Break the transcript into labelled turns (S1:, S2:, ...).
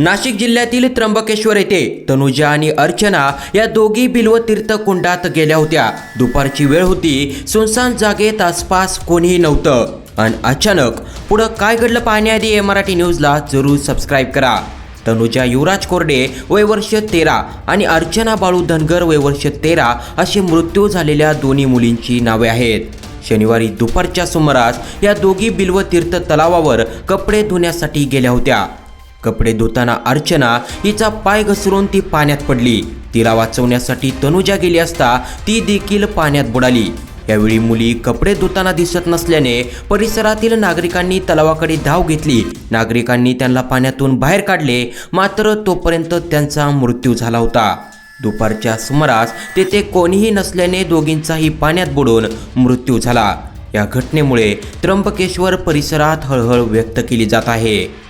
S1: नाशिक जिल्ह्यातील त्र्यंबकेश्वर येथे तनुजा आणि अर्चना या दोघी बिल्व तीर्थकुंडात गेल्या होत्या. दुपारची वेळ होती. सुनसान जागेत आसपास कोणीही नव्हतं. आणि अचानक पुढं काय घडलं पाहण्याआधी ए मराठी न्यूजला जरूर सबस्क्राईब करा. तनुजा युवराज कोरडे वय वर्ष तेरा आणि अर्चना बाळू धनगर वय वर्ष तेरा असे मृत्यू झालेल्या दोन्ही मुलींची नावे आहेत. शनिवारी दुपारच्या सुमारास या दोघी बिल्व तीर्थ तलावावर कपडे धुण्यासाठी गेल्या होत्या. कपडे धुताना अर्चना हिचा पाय घसरून ती पाण्यात पडली. तिला वाचवण्यासाठी तनुजा गेली असता ती देखील पाण्यात बुडाली. यावेळी मुली कपडे धुताना दिसत नसल्याने परिसरातील नागरिकांनी तलावाकडे धाव घेतली. नागरिकांनी त्यांना पाण्यातून बाहेर काढले मात्र तोपर्यंत त्यांचा मृत्यू झाला होता. दुपारच्या सुमारास तेथे कोणीही नसल्याने दोघींचाही पाण्यात बुडून मृत्यू झाला. या घटनेमुळे त्र्यंबकेश्वर परिसरात हळहळ व्यक्त केली जात आहे.